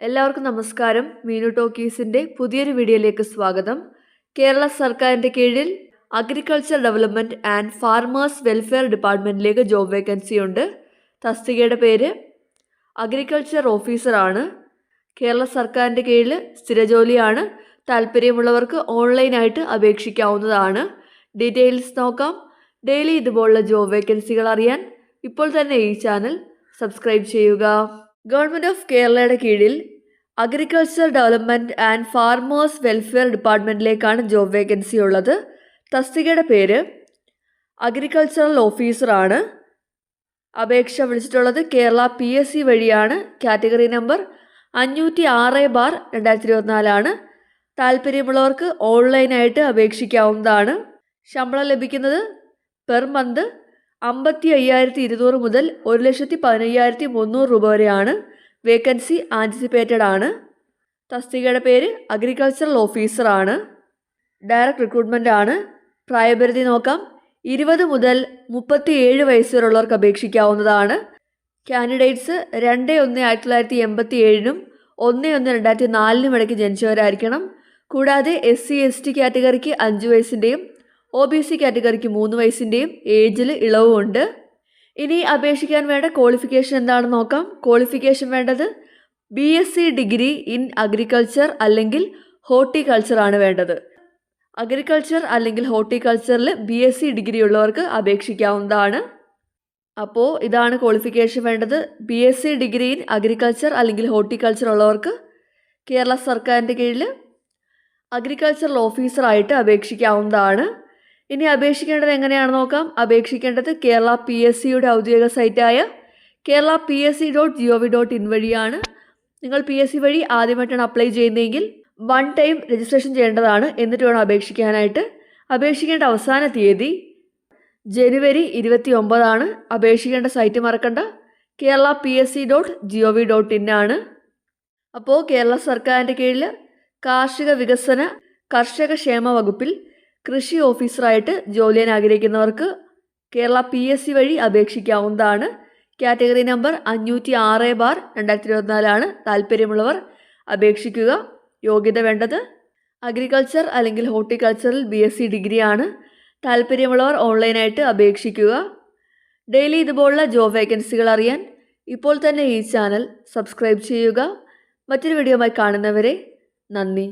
എല്ലാവർക്കും നമസ്കാരം. മീനു ടോക്കീസിന്റെ പുതിയൊരു വീഡിയോയിലേക്ക് സ്വാഗതം. കേരള സർക്കാരിന്റെ കീഴിൽ agriculture development and farmers welfare ഡിപ്പാർട്ട്മെന്റിലേക്ക് job vacancy ഉണ്ട്. തസ്തികയുടെ പേര് അഗ്രികൾച്ചർ ഓഫീസറാണ് കേരള സർക്കാരിന്റെ കീഴിൽ സ്ഥിരജോലിയാണ് താല്പര്യമുള്ളവർക്ക് ഓൺലൈനായിട്ട് അപേക്ഷിക്കാവുന്നതാണ്. ഡീറ്റെയിൽസ് നോക്കാം. ഡെയിലി ഇതുപോലുള്ള ജോബ് വേക്കൻസികൾ അറിയാൻ ഇപ്പോൾ തന്നെ ഈ ചാനൽ സബ്സ്ക്രൈബ് ചെയ്യുക. ഗവൺമെന്റ് ഓഫ് കേരളയുടെ കീഴിൽ agriculture development and farmers welfare ഡിപ്പാർട്ട്മെന്റിലേക്കാണ് job vacancy ഉള്ളത്. തസ്തികയുടെ പേര് അഗ്രികൾച്ചറൽ ഓഫീസറാണ് അപേക്ഷ വിളിച്ചിട്ടുള്ളത് കേരള പി എസ് സി വഴിയാണ്. കാറ്റഗറി നമ്പർ അഞ്ഞൂറ്റി ആറ് ബാർ രണ്ടായിരത്തി ഇരുപത്തിനാലാണ് താല്പര്യമുള്ളവർക്ക് ഓൺലൈനായിട്ട് അപേക്ഷിക്കാവുന്നതാണ്. ശമ്പളം ലഭിക്കുന്നത് പെർ മന്ത് അമ്പത്തി അയ്യായിരത്തി ഇരുന്നൂറ് മുതൽ ഒരു ലക്ഷത്തി പതിനയ്യായിരത്തി മുന്നൂറ് രൂപ വരെയാണ് വേക്കൻസി ആന്റിസിപ്പേറ്റഡ് ആണ്. തസ്തികയുടെ പേര് അഗ്രികൾച്ചറൽ ഓഫീസറാണ് ഡയറക്റ്റ് റിക്രൂട്ട്മെന്റ് ആണ്. പ്രായപരിധി നോക്കാം. ഇരുപത് മുതൽ മുപ്പത്തി ഏഴ് വയസ്സ് വരെയുള്ളവർക്ക് അപേക്ഷിക്കാവുന്നതാണ്. കാൻഡിഡേറ്റ്സ് രണ്ട് ഒന്ന് ആയിരത്തി തൊള്ളായിരത്തി എൺപത്തി ഏഴിനും ഒന്ന് ഒന്ന് രണ്ടായിരത്തി നാലിനും ഇടയ്ക്ക് ജനിച്ചവരായിരിക്കണം. കൂടാതെ എസ് സി എസ് ടി കാറ്റഗറിക്ക് അഞ്ച് വയസ്സിന്റെയും ഒ ബി സി കാറ്റഗറിക്ക് മൂന്ന് വയസ്സിന്റെയും ഏജിൽ ഇളവുമുണ്ട്. ഇനി അപേക്ഷിക്കാൻ വേണ്ട ക്വാളിഫിക്കേഷൻ എന്താണെന്ന് നോക്കാം. ക്വാളിഫിക്കേഷൻ വേണ്ടത് B S C degree in agriculture അല്ലെങ്കിൽ ഹോർട്ടിക്കൾച്ചർ ആണ് വേണ്ടത്. അഗ്രികൾച്ചർ അല്ലെങ്കിൽ ഹോർട്ടിക്കൾച്ചറിൽ ബി എസ് സി ഡിഗ്രി ഉള്ളവർക്ക് അപേക്ഷിക്കാവുന്നതാണ്. അപ്പോൾ ഇതാണ് ക്വാളിഫിക്കേഷൻ വേണ്ടത്. B S C degree in agriculture അല്ലെങ്കിൽ ഹോർട്ടിക്കൾച്ചർ ഉള്ളവർക്ക് കേരള സർക്കാരിന്റെ കീഴിൽ അഗ്രികൾച്ചറൽ ഓഫീസറായിട്ട് അപേക്ഷിക്കാവുന്നതാണ്. ഇനി അപേക്ഷിക്കേണ്ടത് എങ്ങനെയാണ് നോക്കാം? അപേക്ഷിക്കേണ്ടത് കേരള പി എസ് സിയുടെ ഔദ്യോഗിക സൈറ്റായ Kerala P S C dot G O V dot in വഴിയാണ്. നിങ്ങൾ പി എസ് സി വഴി ആദ്യമായിട്ടാണ് അപ്ലൈ ചെയ്യുന്നതെങ്കിൽ വൺ ടൈം രജിസ്ട്രേഷൻ ചെയ്യേണ്ടതാണ് എന്നിട്ട് വേണം അപേക്ഷിക്കാനായിട്ട്. അപേക്ഷിക്കേണ്ട അവസാന തീയതി ജനുവരി ഇരുപത്തി ഒമ്പതാണ് അപേക്ഷിക്കേണ്ട സൈറ്റ് മറക്കണ്ട. Kerala P S C dot G O V dot in ആണ്. അപ്പോൾ കേരള സർക്കാരിന്റെ കീഴിൽ കാർഷിക വികസന കർഷക ക്ഷേമ വകുപ്പിൽ കൃഷി ഓഫീസറായിട്ട് ജോലി ചെയ്യാൻ ആഗ്രഹിക്കുന്നവർക്ക് കേരള പി എസ് സി വഴി അപേക്ഷിക്കാവുന്നതാണ്. കാറ്റഗറി നമ്പർ അഞ്ഞൂറ്റി ആറ് ബാർ രണ്ടായിരത്തി ഇരുപത്തിനാലാണ് താല്പര്യമുള്ളവർ അപേക്ഷിക്കുക. യോഗ്യത വേണ്ടത് അഗ്രികൾച്ചർ അല്ലെങ്കിൽ ഹോർട്ടിക്കൾച്ചറിൽ ബി എസ് സി ഡിഗ്രിയാണ് താല്പര്യമുള്ളവർ ഓൺലൈനായിട്ട് അപേക്ഷിക്കുക. ഡെയിലി ഇതുപോലുള്ള ജോബ് വേക്കൻസികൾ അറിയാൻ ഇപ്പോൾ തന്നെ ഈ ചാനൽ സബ്സ്ക്രൈബ് ചെയ്യുക. മറ്റൊരു വീഡിയോയുമായി കാണുന്നവരെ നന്ദി.